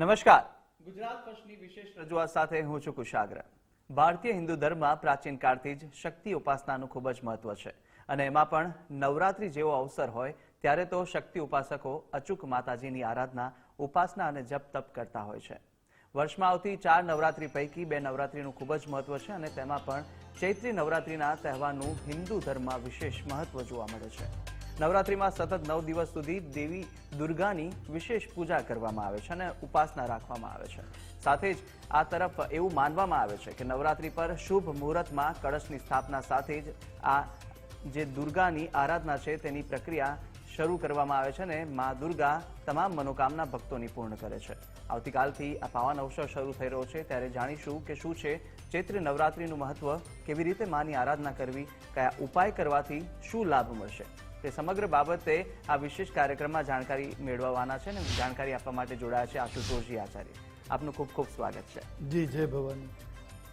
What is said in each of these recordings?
નમસ્કાર. ગુજરાત પક્ષની વિશેષ રજૂઆત સાથે હું છું કુશાગ્ર. ભારતીય હિન્દુ ધર્મમાં પ્રાચીન કાળથી જ શક્તિ ઉપાસનાનું ખૂબ જ મહત્વ છે. અને એમાં પણ નવરાત્રી જેવો અવસર હોય ત્યારે તો શક્તિ ઉપાસકો અચૂક માતાજીની આરાધના ઉપાસના અને જપ તપ કરતા હોય છે. વર્ષમાં આવતી ચાર નવરાત્રી પૈકી બે નવરાત્રીનું ખૂબ જ મહત્વ છે અને તેમાં પણ ચૈત્રી નવરાત્રીના તહેવારનું હિન્દુ ધર્મમાં વિશેષ મહત્વ જોવા મળે છે. નવરાત્રીમાં સતત નવ દિવસ સુધી દેવી દુર્ગાની વિશેષ પૂજા કરવામાં આવે છે અને ઉપાસના રાખવામાં આવે છે. સાથે જ આ તરફ એવું માનવામાં આવે છે કે નવરાત્રિ પર શુભ મુહૂર્તમાં કળશની સ્થાપના સાથે જ આ જે દુર્ગાની આરાધના છે તેની પ્રક્રિયા શરૂ કરવામાં આવે છે અને મા દુર્ગા તમામ મનોકામના ભક્તોની પૂર્ણ કરે છે. આવતીકાલથી આ પાવન અવસર શરૂ થઈ રહ્યો છે ત્યારે જાણીશું કે શું છે ચૈત્ર નવરાત્રીનું મહત્વ, કેવી રીતે માની આરાધના કરવી, કયા ઉપાય કરવાથી શું લાભ મળશે. તે સમગ્ર બાબતે આ વિશેષ કાર્યક્રમમાં જાણકારી મેળવવાના છે અને જાણકારી આપવા માટે જોડાયા છે આશુતોષજી આચાર્ય. આપનું ખૂબ ખૂબ સ્વાગત છે. જી જય ભવાની.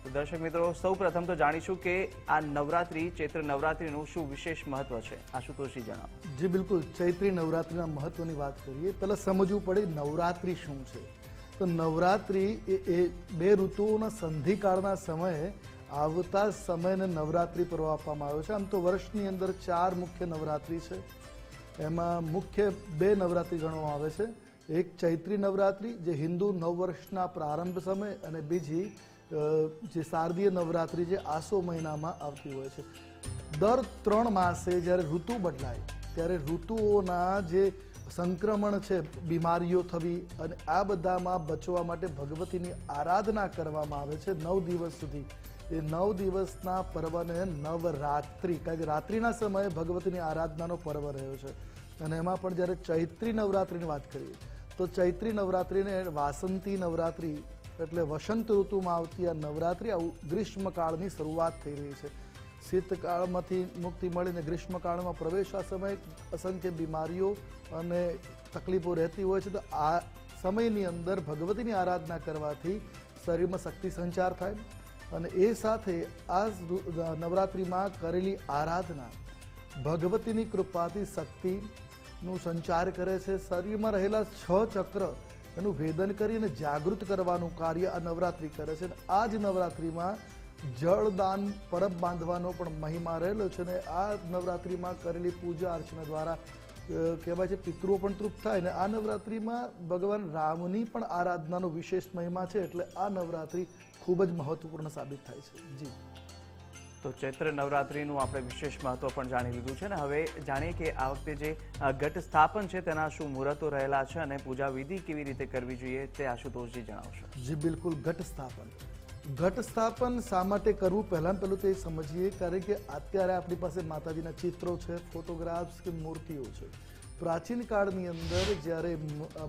તો દર્શક મિત્રો સૌ પ્રથમ તો જાણીશું કે આ નવરાત્રી ચૈત્ર નવરાત્રીનું શું વિશેષ મહત્વ છે? આશુતોષજી જણાવો. જી બિલકુલ. ચૈત્રી નવરાત્રીના મહત્વની વાત કરીએ પહેલાં સમજવું પડે નવરાત્રિ શું છે. તો નવરાત્રિ એ એ બે ઋતુઓના સંધિકાળના સમયે આવતા સમયને નવરાત્રિ પર્વ આપવામાં આવ્યો છે. આમ તો વર્ષની અંદર ચાર મુખ્ય નવરાત્રિ છે. એમાં મુખ્ય બે નવરાત્રિ ગણવામાં આવે છે. એક ચૈત્રી નવરાત્રિ, જે હિન્દુ નવ વર્ષના પ્રારંભ સમય અને બીજી જે શારદીય નવરાત્રિ જે આસો મહિનામાં આવતી હોય છે. દર ત્રણ માસે જ્યારે ઋતુ બદલાય, ત્યારે ઋતુઓના જે સંક્રમણ છે, બીમારીઓ થવી અને આ બધામાં બચવા માટે ભગવતીની આરાધના કરવામાં આવે છે નવ દિવસ સુધી. એ નવ દિવસના પર્વને નવરાત્રિ. કારણ કે રાત્રિના સમયે ભગવતીની આરાધનાનો પર્વ રહ્યો છે. અને એમાં પણ જ્યારે ચૈત્રી નવરાત્રિની વાત કરીએ, તો ચૈત્રી નવરાત્રિને વાસંતી નવરાત્રિ એટલે વસંત ઋતુમાં આવતી આ નવરાત્રિ આવું ગ્રીષ્મકાળની શરૂઆત થઈ રહી છે. શીતકાળમાંથી મુક્તિ મળીને ગ્રીષ્મકાળમાં પ્રવેશ આ સમયે અસંખ્ય બીમારીઓ અને તકલીફો રહેતી હોય છે, તો આ સમયની અંદર ભગવતીની આરાધના કરવાથી શરીરમાં શક્તિ સંચાર થાય. અને એ સાથે આ નવરાત્રિમાં કરેલી આરાધના ભગવતીની કૃપાથી શક્તિનું સંચાર કરે છે. શરીરમાં રહેલા છ ચક્ર એનું ભેદન કરીને જાગૃત કરવાનું કાર્ય આ નવરાત્રિ કરે છે. અને આ જ નવરાત્રિમાં જળદાન, પરબ બાંધવાનો પણ મહિમા રહેલો છે અને આ નવરાત્રિમાં કરેલી પૂજા અર્ચના દ્વારા કહેવાય છે પિતૃઓ પણ તૃપ્ત થાય ને આ નવરાત્રિમાં ભગવાન રામની પણ આરાધનાનો વિશેષ મહિમા છે. એટલે આ નવરાત્રિ ખૂબ જ મહત્વપૂર્ણ સાબિત થાય છે. જી. તો ચૈત્ર નવરાત્રિનું આપણે વિશેષ મહત્વ પણ જાણી લીધું છે ને. હવે જાણીએ કે આ વખતે જે ઘટ સ્થાપન છે તેના શું મુહૂર્તો રહેલા છે અને પૂજા વિધિ કેવી રીતે કરવી જોઈએ તે આશુતોષજી જણાવશો. જી બિલકુલ. ઘટ સ્થાપન. ઘટ સ્થાપન શા માટે કરવું? પહેલાં પહેલું તે સમજીએ કારણ કે અત્યારે આપણી પાસે માતાજીના ચિત્રો છે ફોટોગ્રાફ્સ કે મૂર્તિઓ છે. પ્રાચીન કાળની અંદર જ્યારે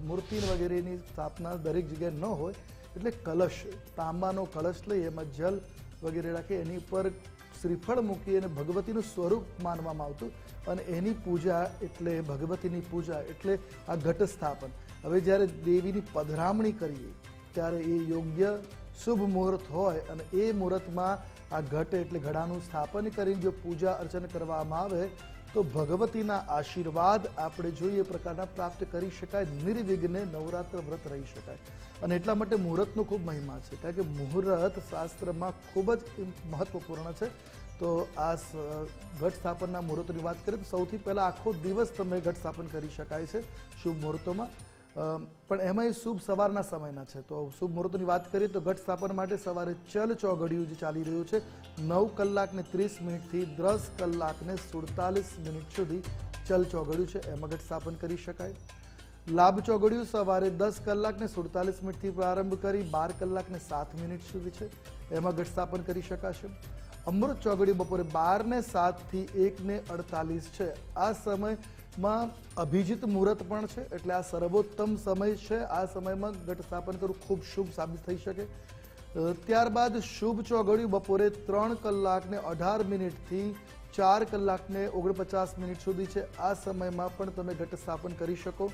મૂર્તિ વગેરેની સ્થાપના દરેક જગ્યાએ ન હોય એટલે કલશ, તાંબાનો કલશ લઈ એમાં જલ વગેરે રાખી એની ઉપર શ્રીફળ મૂકી અને ભગવતીનું સ્વરૂપ માનવામાં આવતું અને એની પૂજા એટલે ભગવતીની પૂજા એટલે આ ઘટ સ્થાપન. હવે જ્યારે દેવીની પધરામણી કરીએ, ત્યારે એ યોગ્ય શુભ મુહૂર્ત હોય અને એ મુહૂર્તમાં આ ઘટ એટલે ઘડાનું સ્થાપન કરીને જો પૂજા અર્ચન કરવામાં આવે તો ભગવતીના આશીર્વાદ આપણે જોઈએ પ્રકારના પ્રાપ્ત કરી શકાય, નિર્વિઘ્ને નવરાત્ર વ્રત રહી શકાય. અને એટલા માટે મુહૂર્તનો ખૂબ મહિમા છે, કારણ કે મુહૂર્ત શાસ્ત્રમાં ખૂબ જ મહત્વપૂર્ણ છે. તો આ ઘટ સ્થાપનના મુહૂર્તની વાત કરીએ તો સૌથી પહેલાં આખો દિવસ તમે ઘટ સ્થાપન કરી શકાય છે, શુભ મુહૂર્તોમાં. પણ એમાં શુભ સવારના સમયના છે. તો શુભ મુહૂર્તની વાત કરીએ તો ઘટ સ્થાપન માટે સવારે ચલ ચોઘડિયું જે ચાલી રહ્યું છે, નવ કલાકને ત્રીસ મિનિટથી દસ કલાકને સુડતાલીસ મિનિટ સુધી ચલ ચોઘડિયું છે. એમાં ઘટ સ્થાપન કરી શકાય. લાભ ચોઘડિયું સવારે દસ કલાકને સુડતાલીસ મિનિટથી પ્રારંભ કરી બાર કલાકને સાત મિનિટ સુધી છે. એમાં ઘટ સ્થાપન કરી શકાશે. અમૃત ચોઘડિયું બપોરે બારને સાતથી એકને અડતાલીસ છે. આ સમયમાં અભિજીત મુહૂર્ત પણ છે, એટલે આ સર્વોત્તમ સમય છે. આ સમયમાં ઘટ સ્થાપન કરવું ખૂબ શુભ સાબિત થઈ શકે. ત્યારબાદ શુભ ચોઘડિયું બપોરે ત્રણ કલાક ને અઢાર મિનિટથી ચાર કલાક ને ઓગણપચાસ મિનિટ સુધી છે. આ સમયમાં પણ તમે ઘટ સ્થાપન કરી શકો.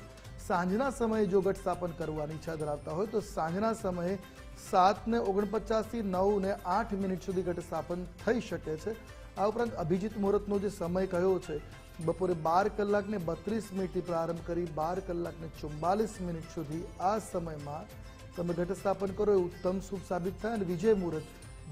સાંજના સમયે જો ઘટ સ્થાપન કરવાની ઈચ્છા ધરાવતા હોય તો સાંજના સમયે સાત ને ઓગણપચાસથી નવ ને આઠ મિનિટ સુધી ઘટ સ્થાપન થઈ શકે છે. આ ઉપરાંત અભિજીત મુહૂર્તનો જે સમય કયો છે બપોરે બાર કલાકને બત્રીસ મિનિટથી પ્રારંભ કરી બાર કલાકને ચુમ્બાલીસ મિનિટ સુધી આ સમયમાં તમે ઘટ સ્થાપન કરો, એ ઉત્તમ શુભ સાબિત થાય અને વિજય મુહૂર્ત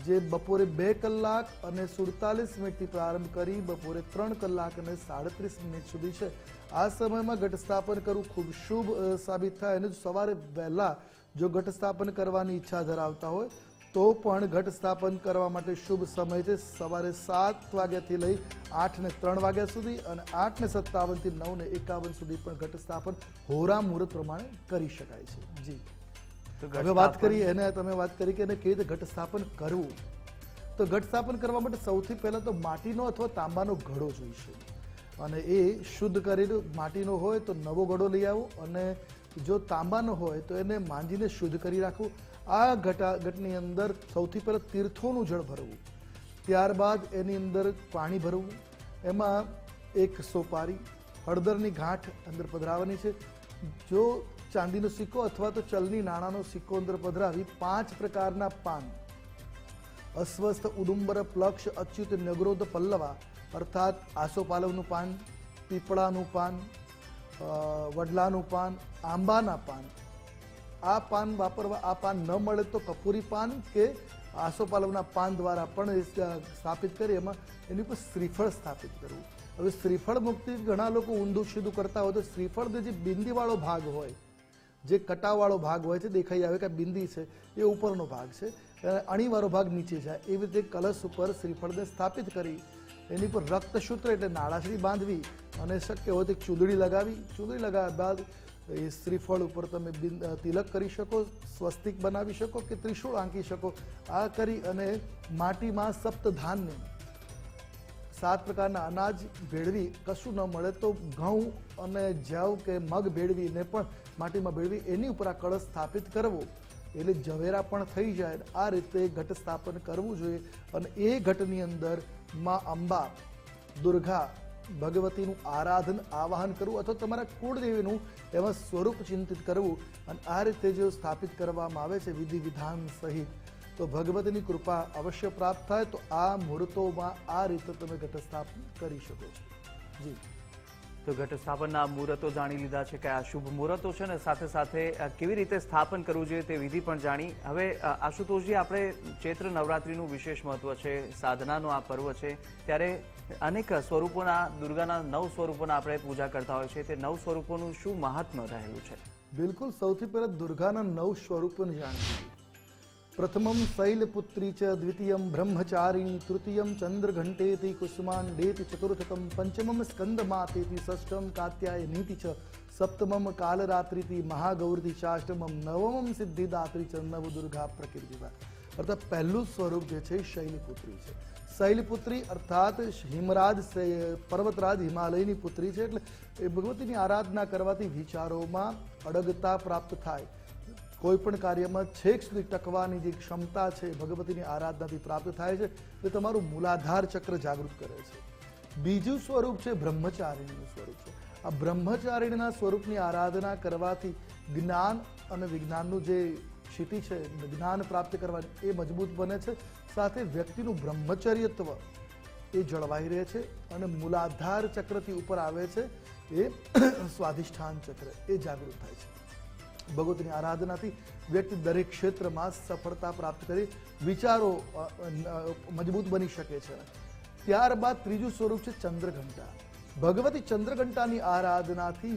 જે બપોરે બે કલાક અને સુડતાલીસ મિનિટથી પ્રારંભ કરી બપોરે ત્રણ કલાક અને સાડત્રીસ મિનિટ સુધી છે. આ સમયમાં ઘટ સ્થાપન કરવું ખૂબ શુભ સાબિત થાય અને સવારે વહેલા જો ઘટ સ્થાપન કરવાની ઈચ્છા ધરાવતા હોય તો પણ ઘટ સ્થાપન કરવા માટે શુભ સમય છે. સવારે સાત વાગ્યાથી લઈ આઠ ને ત્રણ વાગ્યા સુધી અને આઠ ને સત્તાવનથી નવ ને એકાવન સુધી પણ ઘટ સ્થાપન હોરા મુહૂર્ત પ્રમાણે કરી શકાય છે. જી. તો હવે વાત કરીએ એને તમે વાત કરી કે એને કેવી રીતે ઘટ સ્થાપન કરવું? તો ઘટ સ્થાપન કરવા માટે સૌથી પહેલા તો માટીનો અથવા તાંબાનો ઘડો જોઈશે. અને એ શુદ્ધ કરીને માટીનો હોય તો નવો ઘડો લઈ આવો અને જો તાંબાનો હોય તો એને માંજીને શુદ્ધ કરી રાખવું. આ ઘટા, ઘટની અંદર સૌથી પહેલાં તીર્થોનું જળ ભરવું, ત્યારબાદ એની અંદર પાણી ભરવું, એમાં એક સોપારી, હળદરની ગાંઠ અંદર પધરાવવાની છે. જો ચાંદીનો સિક્કો અથવા તો ચલની નાણાંનો સિક્કો અંદર પધરાવી, પાંચ પ્રકારના પાન. અસ્વસ્થ, ઉદુંબર, પ્લક્ષ, અચ્યુત, નગરોધ, પલ્લવા, અર્થાત આસોપાલવનું પાન, પીપળાનું પાન વડલાનું પાન, આંબાના પાન. આ પાન વાપરવા, આ પાન ન મળે તો કપૂરી પાન કે આસોપાલવના પાન દ્વારા પણ સ્થાપિત કરી, એમાં એની ઉપર શ્રીફળ સ્થાપિત કરવું. હવે શ્રીફળ મુક્તિ ઘણા લોકો ઊંધું સીધું કરતા હોય તો શ્રીફળ જે બિંદીવાળો ભાગ હોય, જે કટાવાળો ભાગ હોય છે, દેખાઈ આવે કે બિંદી છે, એ ઉપરનો ભાગ છે અણીવાળો ભાગ નીચે જાય. એવી રીતે કલશ ઉપર શ્રીફળને સ્થાપિત કરી, એની પર રક્તસૂત્ર એટલે નાળાશ્રી બાંધવી, અને શક્ય હોય તો ચૂંદડી લગાવી. ચૂંદડી લગાવ્યા બાદ એ શ્રીફળ ઉપર તમે બિંદ તિલક કરી શકો, સ્વસ્તિક બનાવી શકો કે ત્રિશુળ આંકી શકો. આ કરી અને માટીમાં સપ્તધાન્ય સાત પ્રકારના અનાજ ભેળવી, કશું ન મળે તો ઘઉં અને જવ કે મગ ભેળવીને પણ માટીમાં ભેળવી, એની ઉપર આ કળશ સ્થાપિત કરવો. એટલે ઝવેરા પણ થઈ જાય. આ રીતે ઘટ સ્થાપન કરવું જોઈએ. અને એ ઘટની અંદરમાં અંબા, દુર્ગા ભગવતીનું આરાધન, આવાહન કરવું અથવા તમારા કુળદેવીનું એમાં સ્વરૂપ ચિંતિત કરવું અને આ રીતે જો સ્થાપિત કરવામાં આવે છે વિધિ વિધાન સહિત, તો ભગવતીની કૃપા અવશ્ય પ્રાપ્ત થાય, તો આ મુહૂર્તોમાં આ રીતે તમે ઘટસ્થાપન કરી શકો છો. જી. તો ઘટ સ્થાપનના મુહૂર્તો જાણી લીધા છે કે આ શુભ મુહૂર્તો છે ને સાથે સાથે કેવી રીતે સ્થાપન કરવું જોઈએ તે વિધિ પણ જાણી. હવે આશુતોષજી, આપણે ચૈત્ર નવરાત્રિનું વિશેષ મહત્વ છે, સાધનાનું આ પર્વ છે. ત્યારે અનેક સ્વરૂપોના, દુર્ગાના નવ સ્વરૂપોના આપણે પૂજા કરતા હોય છે. તે નવ સ્વરૂપોનું શું મહાત્મ્ય રહેલું છે? બિલકુલ, સૌથી પહેલા દુર્ગાના નવ સ્વરૂપોની જાણીએ. પ્રથમમ શૈલપુત્રી ચ દ્વિતીયમ બ્રહ્મચારિણી તૃતીયમ ચંદ્રઘંટેતિ કુસુમાંડેતિ ચતુર્થકમ પંચમમ સ્કંદમાતેતિ ષષ્ઠમ કાત્યાયનીતિ ચ સપ્તમમ કાલરાત્રિતિ મહાગૌરતિ ચાષ્ટમમ નવમમ સિદ્ધિદાત્રી ચ નવદુર્ગા પ્રકૃતિવા અર્થાત પહેલું સ્વરૂપ જે છે શૈલપુત્રી છે શૈલપુત્રી અર્થાત હિમરાજ પર્વતરાજ હિમાલયની પુત્રી છે એટલે એ ભગવતીની આરાધના કરવાથી વિચારોમાં અડગતા પ્રાપ્ત થાય। કોઈ પણ કાર્યમાં છેક સુધી ટકવાની જે ક્ષમતા છે, ભગવતીની આરાધનાથી પ્રાપ્ત થાય છે, તે તમારું મૂલાધાર ચક્ર જાગૃત કરે છે. બીજું સ્વરૂપ છે બ્રહ્મચારિણીનું સ્વરૂપ છે. આ બ્રહ્મચારિણીના સ્વરૂપની આરાધના કરવાથી જ્ઞાન અને વિજ્ઞાનનું જે ક્ષિતિ છે, જ્ઞાન પ્રાપ્ત કરવા એ મજબૂત બને છે. સાથે વ્યક્તિનું બ્રહ્મચર્યત્વ એ જળવાઈ રહે છે અને મૂલાધાર ચક્રથી ઉપર આવે છે એ સ્વાધિષ્ઠાન ચક્ર એ જાગૃત થાય છે. ભગવતીની આરાધનાથી વ્યક્તિ દરેક ક્ષેત્રમાં સફળતા પ્રાપ્ત કરી વિચારો મજબૂત બની શકે છે. ત્યારબાદ ત્રીજું સ્વરૂપ છે ચંદ્રઘંટા. ભગવતી ચંદ્રઘંટાની આરાધનાથી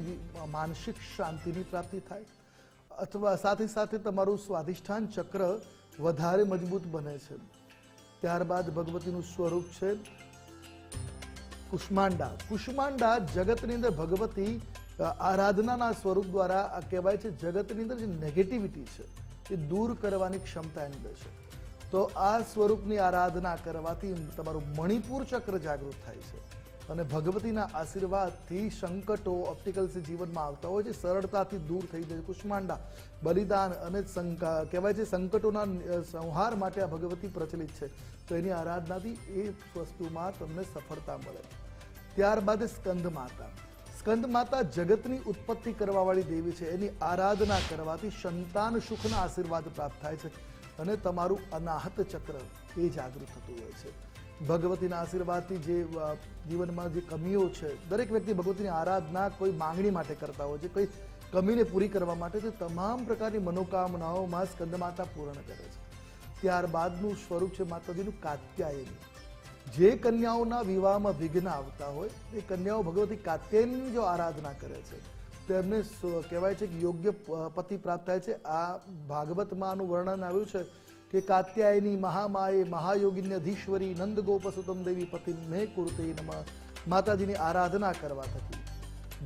માનસિક શાંતિની પ્રાપ્તિ થાય અથવા સાથે સાથે તમારું સ્વાધિષ્ઠાન ચક્ર વધારે મજબૂત બને છે. ત્યારબાદ ભગવતીનું સ્વરૂપ છે કુષ્માંડા. કુષ્માંડા જગતની અંદર ભગવતી આરાધનાના સ્વરૂપ દ્વારા આ કહેવાય છે, જગતની અંદર જે નેગેટિવિટી છે, એ દૂર કરવાની ક્ષમતા એની અંદર છે. તો આ સ્વરૂપની આરાધના કરવાથી તમારું મણિપુર ચક્ર જાગૃત થાય છે. અને ભગવતીના આશીર્વાદથી સંકટો ઓપ્ટિકલ્સ જીવનમાં આવતા હોય છે, સરળતાથી દૂર થઈ જાય. કુષ્માંડા, બલિદાન અને કહેવાય છે, સંકટોના સંહાર માટે આ ભગવતી પ્રચલિત છે. તો એની આરાધનાથી એ વસ્તુમાં તમને સફળતા મળે. ત્યારબાદ સ્કંદ માતા. સ્કંદ માતા જગતની ઉત્પત્તિ કરવાવાળી દેવી છે. એની આરાધના કરવાથી સંતાન સુખના આશીર્વાદ પ્રાપ્ત થાય છે અને તમારું અનાહત ચક્ર એ જાગૃત થતું હોય છે. ભગવતીના આશીર્વાદથી જે જીવનમાં જે કમીઓ છે, દરેક વ્યક્તિ ભગવતીની આરાધના કોઈ માંગણી માટે કરતા હોય છે, કોઈ કમીને પૂરી કરવા માટે તે તમામ પ્રકારની મનોકામનાઓમાં સ્કંદમાતા પૂર્ણ કરે છે. ત્યારબાદનું સ્વરૂપ છે માતાજીનું કાત્યાયની. જે કન્યાઓના વિવાહમાં વિઘ્ન આવતા હોય, એ કન્યાઓ ભગવતી કાત્યાયની જો આરાધના કરે છે તેમને કહેવાય છે કે યોગ્ય પતિ પ્રાપ્ત થાય છે. આ ભાગવતમાં આનું વર્ણન આવ્યું છે કે કાત્યાયની મહામાએ મહાયોગીની અધીશ્વરી નંદ ગોપસુતમ દેવી પતિ મેં કુર્તે માતાજીની આરાધના કરવા થકી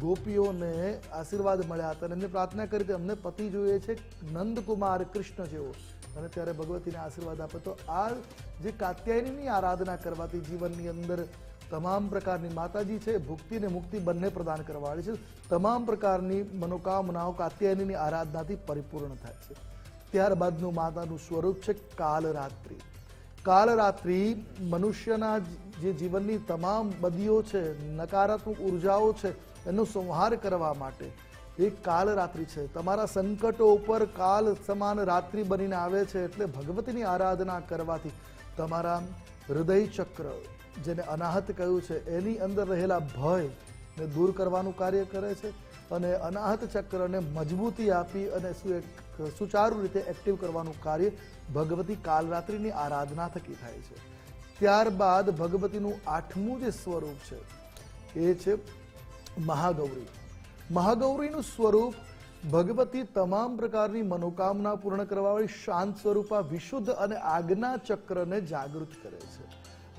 ગોપીઓને આશીર્વાદ મળ્યા હતા અને એમને પ્રાર્થના કરી હતી અમને પતિ જોઈએ છે નંદકુમાર કૃષ્ણ જેવો. અને ત્યારે ભગવતીને આશીર્વાદ આપે. તો આ જે કાત્યાયનીની આરાધના કરવાથી જીવનની અંદર તમામ પ્રકારની માતાજી છે, ભુક્તિ અને મુક્તિ બંને પ્રદાન કરવાવાળી છે. તમામ પ્રકારની મનોકામનાઓ કાત્યાયનીની આરાધનાથી પરિપૂર્ણ થાય છે. ત્યારબાદનું માતાનું સ્વરૂપ છે કાલરાત્રિ. કાલરાત્રિ મનુષ્યના જે જીવનની તમામ બદીઓ છે, નકારાત્મક ઉર્જાઓ છે, એનો સંહાર કરવા માટે એ કાલરાત્રિ છે. તમારા સંકટો ઉપર કાલ સમાન રાત્રિ બનીને આવે છે એટલે ભગવતીની આરાધના કરવાથી તમારા હૃદય ચક્ર જેને અનાહત કહ્યું છે, એની અંદર રહેલા ભય ને દૂર કરવાનું કાર્ય કરે છે અને અનાહત ચક્રને મજબૂતી આપી અને સુચારુ રીતે એક્ટિવ કરવાનું કાર્ય ભગવતી કાલરાત્રિની આરાધના થકી થાય છે. ત્યારબાદ ભગવતીનું આઠમું જે સ્વરૂપ છે એ છે મહાગૌરી. મહાગૌરીનું સ્વરૂપ ભગવતી તમામ પ્રકારની મનોકામના પૂર્ણ કરવાવાળી શાંત સ્વરૂપા, વિશુદ્ધ અને આજ્ઞા ચક્રને જાગૃત કરે છે.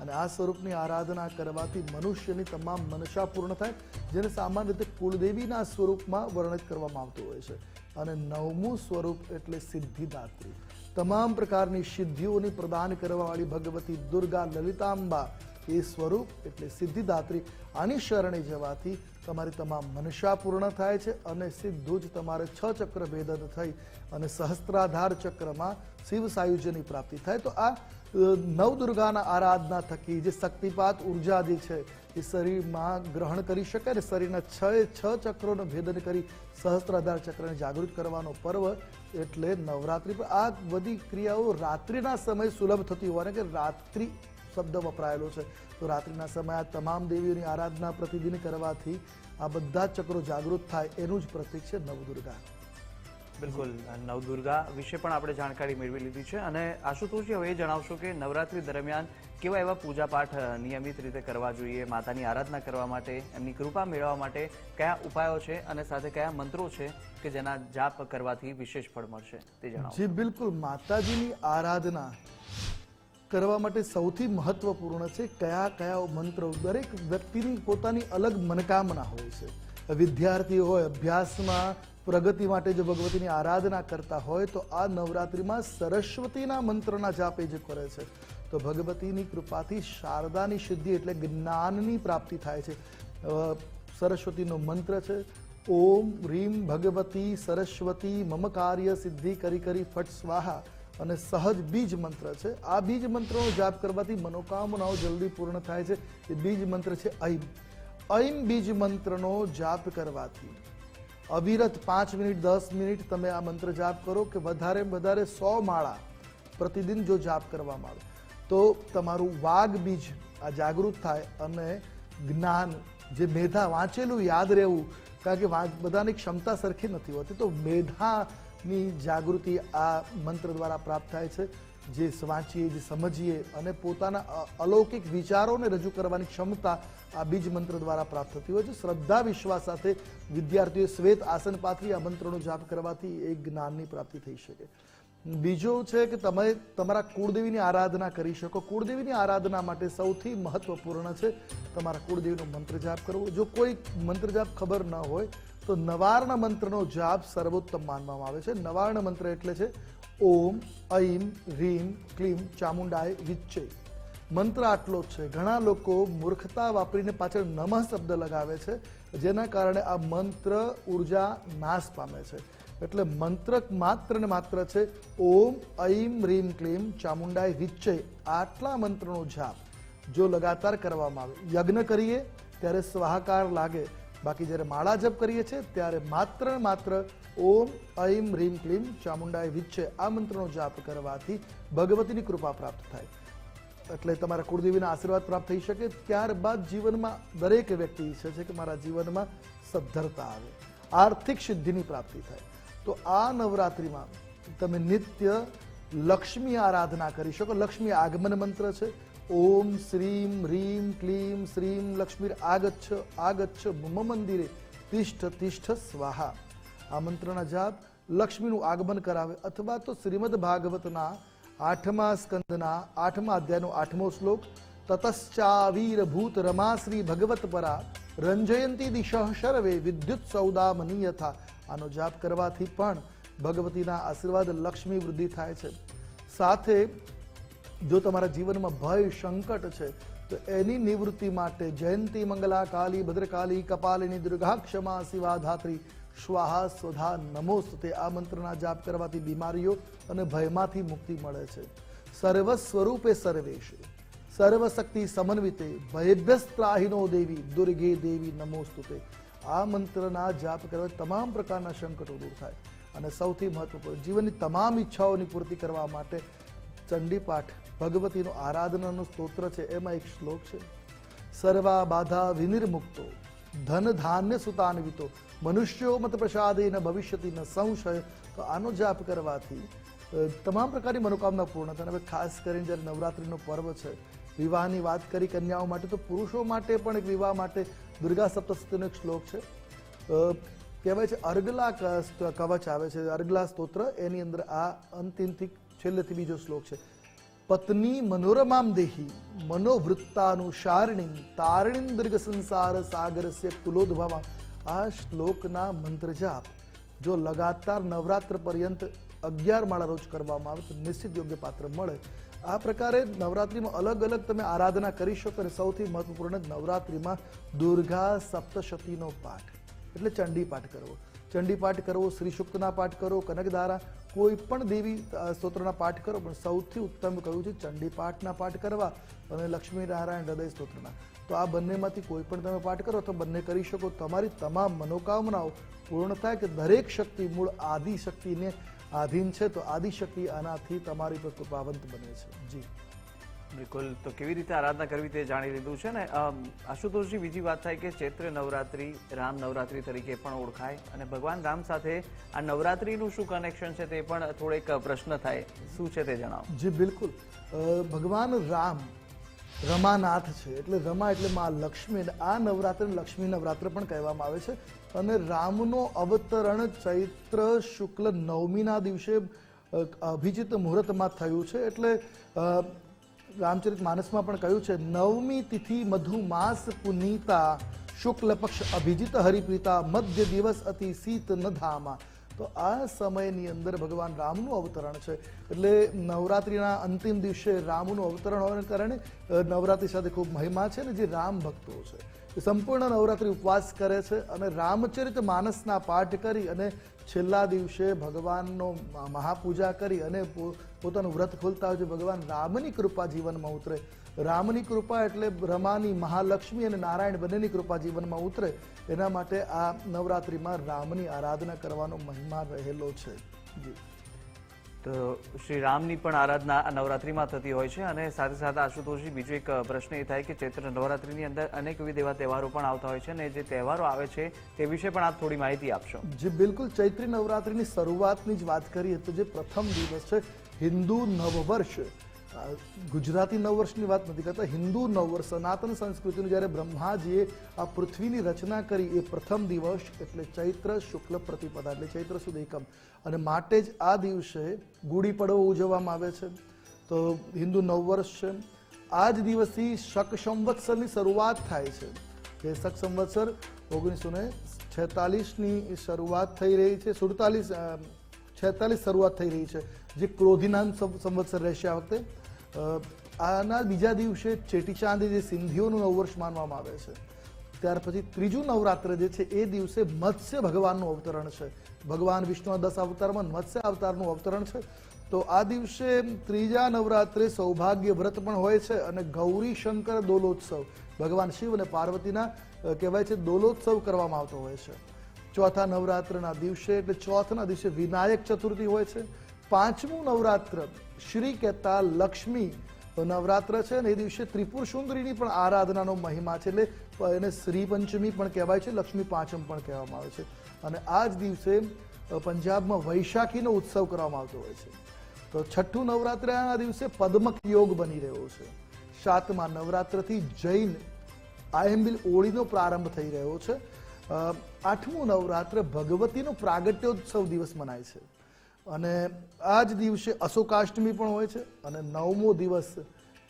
અને આ સ્વરૂપની આરાધના કરવાથી મનુષ્યની તમામ મનસા પૂર્ણ થાય, જેને સામાન્ય રીતે કુળદેવીના સ્વરૂપમાં વર્ણિત કરવામાં આવતું હોય છે. અને નવમું સ્વરૂપ એટલે સિદ્ધિદાત્રી. તમામ પ્રકારની સિદ્ધિઓની પ્રદાન કરવાવાળી ભગવતી દુર્ગા લલિતાંબા એ સ્વરૂપ એટલે સિદ્ધિદાત્રી આની શરણે જવાથી તમારી તમામ મનસા પૂર્ણ થાય છે અને સીધું જ તમારે છ ચક્ર ભેદન થઈ અને સહસ્ત્રાધાર ચક્રમાં શિવ સાયુજ્યની પ્રાપ્તિ થાય. તો આ નવદુર્ગાના આરાધના થકી જે શક્તિપાત ઊર્જા જે છે, એ શરીરમાં ગ્રહણ કરી શકાય ને શરીરના છ છ ચક્રોનું ભેદન કરી સહસ્ત્રાધાર ચક્રને જાગૃત કરવાનો પર્વ એટલે નવરાત્રિ. પર આ બધી ક્રિયાઓ રાત્રિના સમય સુલભ થતી હોવાને કે રાત્રિ શબ્દ વપરાયેલો છે. તો રાત્રિના સમયે આ તમામ દેવીઓની આરાધના પ્રતિદિન કરવાથી આ બધા ચક્રો જાગૃત થાય એનું જ પ્રતીક છે નવદુર્ગા. બિલકુલ. નવદુર્ગા વિશે પણ આપણે જાણકારી મેળવી લીધી છે અને આશુતોષજી હવે એ જણાવશો કે નવરાત્રી દરમિયાન કેવા એવા પૂજાપાઠ નિયમિત રીતે કરવા જોઈએ માતાની આરાધના કરવા માટે એમની કૃપા મેળવવા માટે કયા ઉપાયો છે અને સાથે કયા મંત્રો છે કે જેના જાપ કરવાથી વિશેષ ફળ મળશે તે જણાવો. જી બિલકુલ. માતાજીની આરાધના કરવા માટે સૌથી મહત્વપૂર્ણ છે કયા કયા મંત્રો. દરેક વ્યક્તિની પોતાની અલગ મનકામના હોય છે. વિદ્યાર્થીઓ હોય, અભ્યાસમાં પ્રગતિ માટે જો ભગવતીની આરાધના કરતા હોય તો આ નવરાત્રિમાં સરસ્વતીના મંત્રના જાપે જે કરે છે. તો ભગવતીની કૃપાથી શારદાની સિદ્ધિ એટલે જ્ઞાનની પ્રાપ્તિ થાય છે. સરસ્વતીનો મંત્ર છે, ઓમ રીમ ભગવતી સરસ્વતી મમ કાર્ય સિદ્ધિ કરી કરી ફટ સ્વાહા. અને સહજ બીજ મંત્ર છે. આ બીજ મંત્રનો જાપ કરવાથી મનોકામનાઓ જલ્દી પૂર્ણ થાય છે. એ બીજ મંત્ર છે ઐમ ઐમ બીજ મંત્રનો જાપ કરવાથી અવિરત પાંચ મિનિટ, દસ મિનિટ તમે આ મંત્ર જાપ કરો કે વધારે વધારે સો માળા પ્રતિદિન જો જાપ કરવામાં આવે. તો તમારું વાઘ બીજ આ જાગૃત થાય અને જ્ઞાન જે મેધા વાંચેલું યાદ રહેવું, કારણ કે બધાની ક્ષમતા સરખી નથી હોતી. તો મેધાની જાગૃતિ આ મંત્ર દ્વારા પ્રાપ્ત થાય છે. જે વાંચીએ, જે સમજીએ અને પોતાના અલૌકિક વિચારોને રજૂ કરવાની ક્ષમતા આ બીજ મંત્ર દ્વારા પ્રાપ્ત થતી હોય છે. શ્રદ્ધા, વિશ્વાસ સાથે વિદ્યાર્થીઓ શ્વેત આસન પાથરી આ મંત્રનો જાપ કરવાથી એ જ્ઞાનની પ્રાપ્તિ થઈ શકે. બીજું છે કે તમે તમારા કુળદેવીની આરાધના કરી શકો. કુળદેવીની આરાધના માટે સૌથી મહત્વપૂર્ણ છે તમારા કુળદેવીનો મંત્ર જાપ કરવો. જો કોઈ મંત્ર જાપ ખબર ન હોય તો નવાર્ણ મંત્રનો જાપ સર્વોત્તમ માનવામાં આવે છે. નવાર્ણ મંત્ર એટલે છે, ઓમ ઐમ રીમ, ક્લીમ, ચામુંડાય વિચ્ચે મંત્ર આટલો જ છે. ઘણા લોકો મૂર્ખતા વાપરીને પાછળ નમઃ શબ્દ લગાવે છે, જેના કારણે આ મંત્ર ઊર્જા નાશ પામે છે. એટલે મંત્ર માત્ર ને માત્ર છે, ઓમ ઐમ રીમ, ક્લીમ, ચામુંડાય વિચ્ચય આટલા મંત્રનો જાપ જો લગાતાર કરવામાં આવે. યજ્ઞ કરીએ, ત્યારે સ્વાહાકાર લાગે. બાકી જ્યારે માળા જપ કરીએ છીએ, ત્યારે માત્ર માત્ર ઓમ ઐમ રીમ ક્લીમ ચામુંડાય વિચ્છે આ મંત્રનો જાપ કરવાથી ભગવતીની કૃપા પ્રાપ્ત થાય. એટલે તમારા કુળદેવીના આશીર્વાદ પ્રાપ્ત થઈ શકે. ત્યારબાદ જીવનમાં દરેક વ્યક્તિ ઈચ્છે છે કે મારા જીવનમાં સદ્ધરતા આવે, આર્થિક સિદ્ધિની પ્રાપ્તિ થાય. તો આ નવરાત્રિમાં તમે નિત્ય લક્ષ્મી આરાધના કરી શકો. લક્ષ્મી આગમન મંત્ર છે. ઓમ શ્રીમ હ્રીમ ક્લીમ શ્રીમ લક્ષ્મી આગચ્છ આગચ્છ મમ મંદિરે તિષ્ઠ તિષ્ઠ સ્વાહા. આ મંત્રના જાપ લક્ષ્મીનું આગમન કરાવે અથવા તો શ્રીમદ ભાગવતના આઠમા સ્કંદના આઠમા અધ્યાયનો આઠમો શ્લોક, તતશ્ચાવીર ભૂત રમા શ્રી ભગવત પરા રંજયંતી દિશ શરવે વિદ્યુત સૌદામની યથા આનો જાપ કરવાથી પણ ભગવતીના આશીર્વાદ લક્ષ્મી વૃદ્ધિ થાય છે. સાથે જો તમારા જીવનમાં ભય, સંકટ છે, તો એની નિવૃત્તિ માટે જયંતી મંગલા કાલી ભદ્રકાલી, કપાલિની દુર્ગા ક્ષમા શિવા સ્વાહા, સ્વધા, નમોસ્તે આ મંત્રના જાપ કરવાથી બીમારીઓ અને ભયમાંથી મુક્તિ મળે છે. સર્વ સ્વરૂપે સર્વેશ. સર્વશક્તિ સમન્વિતે. ભયભ્યસ્ત્રાહિનો દેવી, દુર્ગે દેવી, નમોસ્તુતે. આ મંત્રના જાપ કરવા તમામ પ્રકારના સંકટો દૂર થાય. અને સૌથી મહત્વપૂર્ણ, જીવનની તમામ ઈચ્છાઓની પૂર્તિ કરવા માટે ચંડી પાઠ ભગવતીનો આરાધનાનો સ્તોત્ર છે, એમાં એક શ્લોક છે. સર્વા બાધા વિનિર્મુક્તો, ધન ધાન્ય સુતાન્વિતો, મનુષ્યો મત પ્રસાદે ન ભવિષ્યતિ ન સંશય. તો આનો જાપ કરવાથી તમામ પ્રકારની મનોકામના પૂર્ણ થાય. હવે ખાસ કરીને જ્યારે નવરાત્રિનો પર્વ છે, વિવાહની વાત કરી કન્યાઓ માટે, તો પુરુષો માટે પણ એક વિવાહ માટે દુર્ગા સપ્તશતીનો એક શ્લોક છે. કહેવાય છે, અર્ગલા કવચ આવે છે. અર્ગલા સ્તોત્ર, એની અંદર આ અંતિમથી, છેલ્લેથી બીજો શ્લોક છે. પત્ની મનોરમામ દેહી મનોવૃત્તાનુસારિણી તારણી દીર્ઘ સંસાર સાગરસ્ય કુલોદ્ભવા આ શ્લોકના મંત્ર જાપ જો લગાતાર નવરાત્ર પર્યંત અગિયાર માળા રોજ કરવામાં આવે તો નિશ્ચિત યોગ્ય પાત્ર મળે આ પ્રકારે નવરાત્રિમાં અલગ અલગ તમે આરાધના કરી શકો અને સૌથી મહત્વપૂર્ણ નવરાત્રિમાં દુર્ગા સપ્તશતીનો પાઠ એટલે ચંડી પાઠ કરવો ચંડી પાઠ કરવો શ્રી શુક્તના પાઠ કરો કનકધારા કોઈ પણ દેવી સ્તોત્રના પાઠ કરો, પણ સૌથી ઉત્તમ કહ્યું છે? ચંડી પાઠના પાઠ કરવા અને લક્ષ્મી નારાયણ હૃદય સ્તોત્રના. તો આ બંનેમાંથી કોઈ પણ તમે પાઠ કરો તો બંને કરી શકો. તમારી તમામ મનોકામનાઓ પૂર્ણ થાય કે દરેક શક્તિ મૂળ આદિ શક્તિને આધીન છે, તો આદિશક્તિ આનાથી તમારી પર કૃપાવંત બને છે. જી. બિલકુલ. તો કેવી રીતે આરાધના કરવી તે જાણી લીધું છે ને? આશુતોષજી, બીજી વાત થાય કે ચૈત્ર નવરાત્રી રામ નવરાત્રી તરીકે પણ ઓળખાય અને ભગવાન રામ સાથે આ નવરાત્રીનું શું કનેક્શન છે તે પણ થોડેક પ્રશ્ન થાય. શું છે તે જણાવો? જી, બિલકુલ. ભગવાન રામ રમાનાથ છે એટલે રમા એટલે માં લક્ષ્મી આ નવરાત્ર લક્ષ્મી નવરાત્ર પણ કહેવામાં આવે છે. અને રામનો અવતરણ ચૈત્ર શુક્લ નવમીના દિવસે અભિજિત મુહૂર્તમાં થયું છે એટલે રામચરિત માનસમાં પણ કહ્યું છે, નવમી તિથિ મધુમાસ પુનીતા, શુક્લ પક્ષ અભિજીત હરિપ્રીતા, મધ્ય દિવસ અતિ શીત ન ધામા. તો આ સમયની અંદર ભગવાન રામનું અવતરણ છે. એટલે નવરાત્રિના અંતિમ દિવસે રામનું અવતરણ હોવાને કારણે નવરાત્રિ સાથે ખૂબ મહિમા છે ને જે રામ ભક્તો છે. સંપૂર્ણ નવરાત્રિ ઉપવાસ કરે છે અને રામચરિત માનસના પાઠ કરી અને છેલ્લા દિવસે ભગવાનનો મહાપૂજા કરી અને પોતાનું વ્રત ખોલતા હોય છે, ભગવાન રામની કૃપા જીવનમાં ઉતરે. રામની કૃપા એટલે રમાની મહાલક્ષ્મી અને નારાયણ બંનેની કૃપા જીવનમાં ઉતરે. એના માટે આ નવરાત્રિમાં રામની આરાધના કરવાનો મહિમા રહેલો છે. જી. તો શ્રી રામની પણ આરાધના નવરાત્રીમાં થતી હોય છે અને સાથે સાથે આશુતોષજી, બીજો એક પ્રશ્ન એ થાય કે ચૈત્ર નવરાત્રિની અંદર અનેકવિધ એવા તહેવારો પણ આવતા હોય છે અને જે તહેવારો આવે છે તે વિશે પણ આપ થોડી માહિતી આપશો. જે બિલકુલ ચૈત્રી નવરાત્રિની શરૂઆતની જ વાત કરીએ તો જે પ્રથમ દિવસ છે હિન્દુ નવવર્ષ. ગુજરાતી નવવર્ષની વાત નથી કરતા, હિન્દુ નવવર્ષ, સનાતન સંસ્કૃતિનું જ્યારે બ્રહ્માજીએ આ પૃથ્વીની રચના કરી, એ પ્રથમ દિવસ એટલે ચૈત્ર શુક્લ પ્રતિપદા, એટલે ચૈત્ર સુદ એકમ. અને માટે જ આ દિવસે ગુડી પડવો ઉજવવામાં આવે છે. તો હિન્દુ નવવર્ષ છે. આ જ દિવસથી શક સંવત્સરની શરૂઆત થાય છે. જે શક સંવત્સર ઓગણીસો ને છેતાલીસની શરૂઆત થઈ રહી છે, સુડતાલીસ છેતાલીસ શરૂઆત થઈ રહી છે. જે ક્રોધિનામ સંવત્સર રહેશે આ વખતે. આના બીજા દિવસે ચેટીચાંદ જે સિંધીઓનું નવવર્ષ માનવામાં આવે છે, ત્યાર પછી ત્રીજું નવરાત્ર જે છે, એ દિવસે મત્સ્ય ભગવાનનું અવતરણ છે. ભગવાન વિષ્ણુના દસ અવતારમાં મત્સ્ય અવતારનું અવતરણ છે. તો આ દિવસે ત્રીજા નવરાત્રે સૌભાગ્ય વ્રત પણ હોય છે અને ગૌરી શંકર દોલોત્સવ, ભગવાન શિવ અને પાર્વતીના કહેવાય છે દોલોત્સવ કરવામાં આવતો હોય છે. ચોથા નવરાત્રના દિવસે એટલે ચોથના દિવસે વિનાયક ચતુર્થી હોય છે. પાંચમું નવરાત્ર શ્રી કહેતા લક્ષ્મી નવરાત્ર છે અને એ દિવસે ત્રિપુર સુંદરીની પણ આરાધનાનો મહિમા છે એટલે એને શ્રી પંચમી પણ કહેવાય છે, લક્ષ્મી પાંચમ પણ કહેવામાં આવે છે. અને આ જ દિવસે પંજાબમાં વૈશાખીનો ઉત્સવ કરવામાં આવતો હોય છે. તો છઠ્ઠું નવરાત્રના દિવસે પદ્મક યોગ બની રહ્યો છે. સાતમા નવરાત્રથી જૈન આયંબિલ ઓળીનો પ્રારંભ થઈ રહ્યો છે. આઠમું નવરાત્ર ભગવતીનો પ્રાગટ્યોત્સવ દિવસ મનાય છે. અને આ જ દિવસે અશોકાષ્ટમી પણ હોય છે અને નવમો દિવસ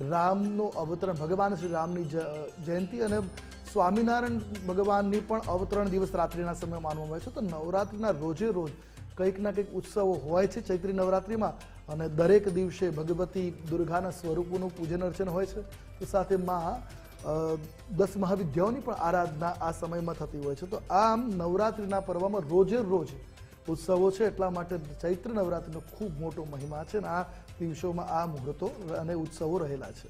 રામનો અવતરણ, ભગવાન શ્રી રામની જયંતિ અને સ્વામિનારાયણ ભગવાનની પણ અવતરણ દિવસ રાત્રિના સમય માનવામાં આવે છે. તો નવરાત્રિના રોજે રોજ કંઈક ના કંઈક ઉત્સવો હોય છે ચૈત્રી નવરાત્રિમાં અને દરેક દિવસે ભગવતી દુર્ગાના સ્વરૂપોનું પૂજન અર્ચન હોય છે. તો સાથે માં દસ મહાવિદ્યાઓની પણ આરાધના આ સમયમાં થતી હોય છે. તો આમ નવરાત્રિના પર્વમાં રોજે રોજ ઉત્સવો છે એટલા માટે ચૈત્ર નવરાત્રિનો ખૂબ મોટો મહિમા છે અને આ દિવસોમાં આ મુહૂર્તો અને ઉત્સવો રહેલા છે.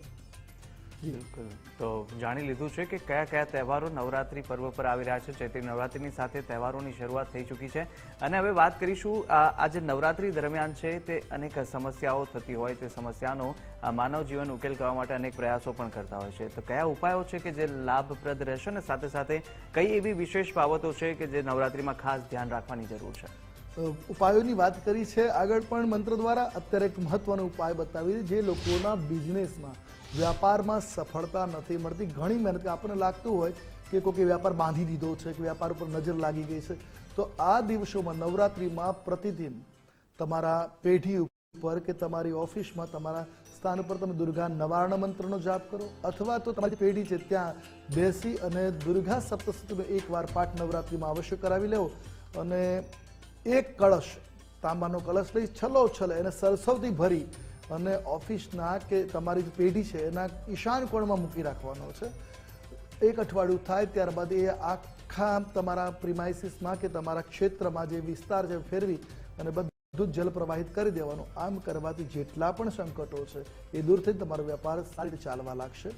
બિલકુલ તો જાણી લીધું છે કે કયા કયા તહેવારો નવરાત્રી પર્વ પર આવી રહ્યા છે. ચૈત્રી નવરાત્રીની સાથે તહેવારોની શરૂઆત થઈ ચૂકી છે. અને હવે વાત કરીશું, આ જે નવરાત્રી દરમિયાન છે તે અનેક સમસ્યાઓ થતી હોય તે સમસ્યાનો માનવ જીવન ઉકેલ કરવા માટે અનેક પ્રયાસો પણ કરતા હોય છે. તો કયા ઉપાયો છે કે જે લાભપ્રદ રહેશે? અને સાથે સાથે કઈ એવી વિશેષ બાબતો છે કે જે નવરાત્રીમાં ખાસ ધ્યાન રાખવાની જરૂર છે? ઉપાયોની વાત કરી છે. આગળ પણ મંત્ર દ્વારા અત્યારે એક મહત્વનો ઉપાય બતાવી જે લોકોના બિઝનેસમાં વ્યાપારમાં સફળતા નથી મળતી. ઘણી મહેનત આપણને લાગતું હોય કે કોઈ વ્યાપાર બાંધી દીધો છે, કે વ્યાપાર ઉપર નજર લાગી ગઈ છે. તો આ દિવસોમાં નવરાત્રિમાં પ્રતિદિન તમારા પેઢી ઉપર કે તમારી ઓફિસમાં તમારા સ્થાન ઉપર તમે દુર્ગા નવાર્ણ મંત્રનો જાપ કરો. અથવા તો તમારી પેઢી છે ત્યાં બેસી અને દુર્ગા સપ્તશતીનો એકવાર પાઠ નવરાત્રિમાં અવશ્ય કરાવી લેવો. અને એક કળશ, તાંબાનો કળશ લઈ છલો છલે, એને સરસવથી ભરી અને ઓફિસના કે તમારી જે પેઢી છે, એના ઈશાન કોણમાં મૂકી રાખવાનો છે. એક અઠવાડિયું થાય ત્યારબાદ એ આખા તમારા પ્રિમાઇસીસમાં કે તમારા ક્ષેત્રમાં જે વિસ્તાર છે, ફેરવી અને બધું જલ પ્રવાહિત કરી દેવાનું. આમ કરવાથી જેટલા પણ સંકટો છે, એ દૂર થઈ તમારો વેપાર સારી રીતે ચાલવા લાગશે.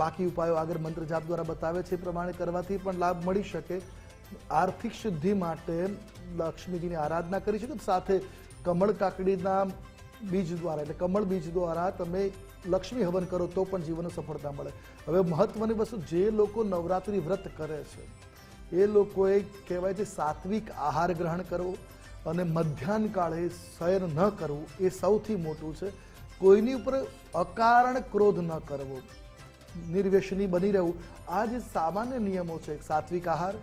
બાકી ઉપાયો આગળ મંત્ર જાપ દ્વારા બતાવે છે એ પ્રમાણે કરવાથી પણ લાભ મળી શકે. આર્થિક શુદ્ધિ માટે લક્ષ્મીજીની આરાધના કરી શકો સાથે કમળ કાકડીના બીજ દ્વારા, એટલે કમળ બીજ દ્વારા તમે લક્ષ્મી હવન કરો તો પણ જીવન સફળતા મળે. હવે મહત્વની વસ્તુ જે લોકો નવરાત્રિ વ્રત કરે છે, એ લોકોએ કહેવાય છે સાત્વિક આહાર ગ્રહણ કરવો અને મધ્યાહન કાળે શયન ન કરવું એ સૌથી મોટું છે. કોઈની ઉપર અકારણ ક્રોધ ન કરવો, નિર્વેશની બની રહેવું. આ જે સામાન્ય નિયમો છે સાત્વિક આહાર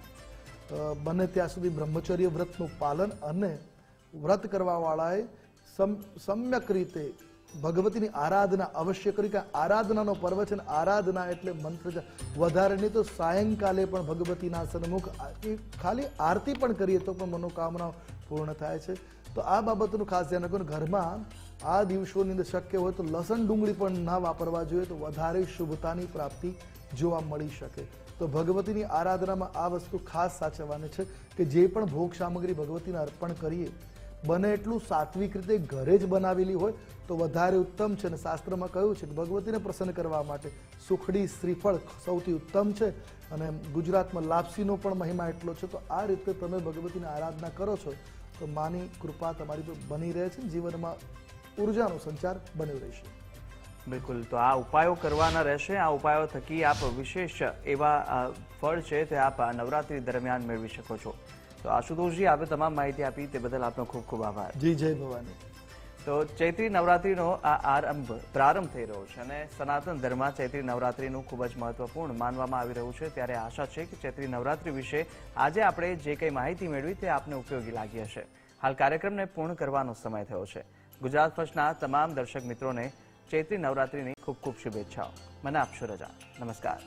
બને ત્યાં સુધી બ્રહ્મચર્ય વ્રતનું પાલન અને વ્રત કરવાવાળાએ સમ, સમ્યક રીતે ભગવતીની આરાધના અવશ્ય કરી કે આરાધનાનો પર્વ છે આરાધના એટલે મંત્ર. વધારે નહીં તો સાયંકાલે પણ ભગવતીના સન્મુખ ખાલી આરતી પણ કરીએ તો પણ મનોકામના પૂર્ણ થાય છે તો આ બાબતનું ખાસ ધ્યાન રાખો ઘરમાં આ દિવસોની અંદર શક્ય હોય તો લસણ ડુંગળી પણ ના વાપરવા જોઈએ તો વધારે શુભતાની પ્રાપ્તિ જોવા મળી શકે તો ભગવતીની આરાધનામાં આ વસ્તુ ખાસ સાચવવાની છે કે જે પણ ભોગ સામગ્રી ભગવતીને અર્પણ કરીએ, બને એટલું સાત્વિક રીતે ઘરે જ બનાવેલી હોય તો વધારે ઉત્તમ છે. અને શાસ્ત્રમાં કહ્યું છે કે ભગવતીને પ્રસન્ન કરવા માટે સુખડી શ્રીફળ સૌથી ઉત્તમ છે. અને ગુજરાતમાં લાપસીનો પણ મહિમા એટલો છે. તો આ રીતે તમે ભગવતીની આરાધના કરો છો તો માની કૃપા તમારી પર બની રહે છે. જીવનમાં ઉર્જાનો સંચાર બન્યો રહેશે. બિલકુલ. તો આ ઉપાયો કરવાના રહેશે આ ઉપાયો થકી આપ વિશેષ એવા ફળ છે તે આપ નવરાત્રી દરમિયાન મેળવી શકો છો. તો આશુતોષજી આપે તમામ માહિતી આપી તે બદલ આપનો ખૂબ ખૂબ આભાર. જી જય ભવાની. તો ચૈત્રી નવરાત્રીનો આ આરંભ પ્રારંભ થઈ રહ્યો છે અને સનાતન ધર્મમાં ચૈત્રી નવરાત્રીનું ખૂબ જ મહત્વપૂર્ણ માનવામાં આવી રહ્યું છે. ત્યારે આશા છે કે ચૈત્રી નવરાત્રી વિશે આજે આપણે જે કંઈ માહિતી મેળવી તે આપને ઉપયોગી લાગી હશે. હાલ કાર્યક્રમને પૂર્ણ કરવાનો સમય થયો છે. ગુજરાત ફર્સ્ટના તમામ દર્શક મિત્રોને ચૈત્રી નવરાત્રીની ખૂબ ખૂબ શુભેચ્છાઓ. મને આપશો રજા. નમસ્કાર.